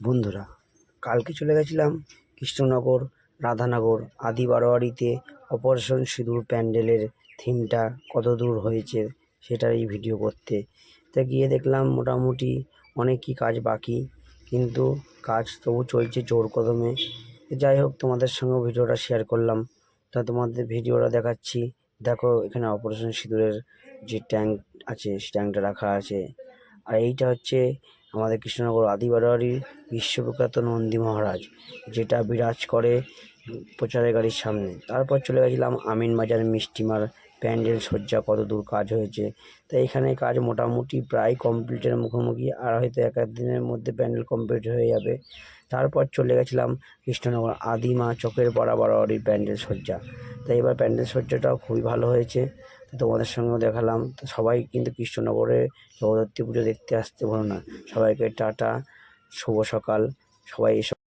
বন্ধুরা, কালকে চলে গেছিলাম কৃষ্ণনগর, রাধানগর আদি বারোয়ারিতে অপারেশন সিঁদুর প্যান্ডেলের থিমটা কত দূর হয়েছে সেটার এই ভিডিও করতে। তা গিয়ে দেখলাম মোটামুটি অনেকই কাজ বাকি, কিন্তু কাজ তবু চলছে জোর কদমে। যাই হোক, তোমাদের সঙ্গেও ভিডিওটা শেয়ার করলাম। তা তোমাদের ভিডিওটা দেখাচ্ছি। দেখো, এখানে অপারেশন সিঁদুরের যে ট্যাঙ্ক আছে সে ট্যাঙ্কটা রাখা আছে। আর এইটা হচ্ছে আমাদের কৃষ্ণনগর আদিবাড়ির বিশ্ববিখ্যাত নন্দী মহারাজ, যেটা বিরাজ করে প্রচারের গাড়ির সামনে। তারপর চলে গেছিলাম আমিন বাজার মিষ্টিমার প্যান্ডেল সজ্জা কত দূর কাজ হয়েছে। তো এখানে কাজ মোটামুটি প্রায় কমপ্লিটের মুখোমুখি, আর হয়তো এক দিনের মধ্যে প্যান্ডেল কমপ্লিট হয়ে যাবে। তারপর চলে গেছিলাম কৃষ্ণনগর আদিমা চকের পাড়া বাড়াবাড়ির প্যান্ডেল সজ্জা তো এবার প্যান্ডেল সজ্জাটাও খুবই ভালো হয়েছে। তোমাদের সঙ্গেও দেখালাম। তো সবাই কিন্তু কৃষ্ণনগরে জগদ্ধাত্রী পুজো দেখতে আসতে পারো না। সবাইকে টাটা, শুভ সকাল। সবাই এসব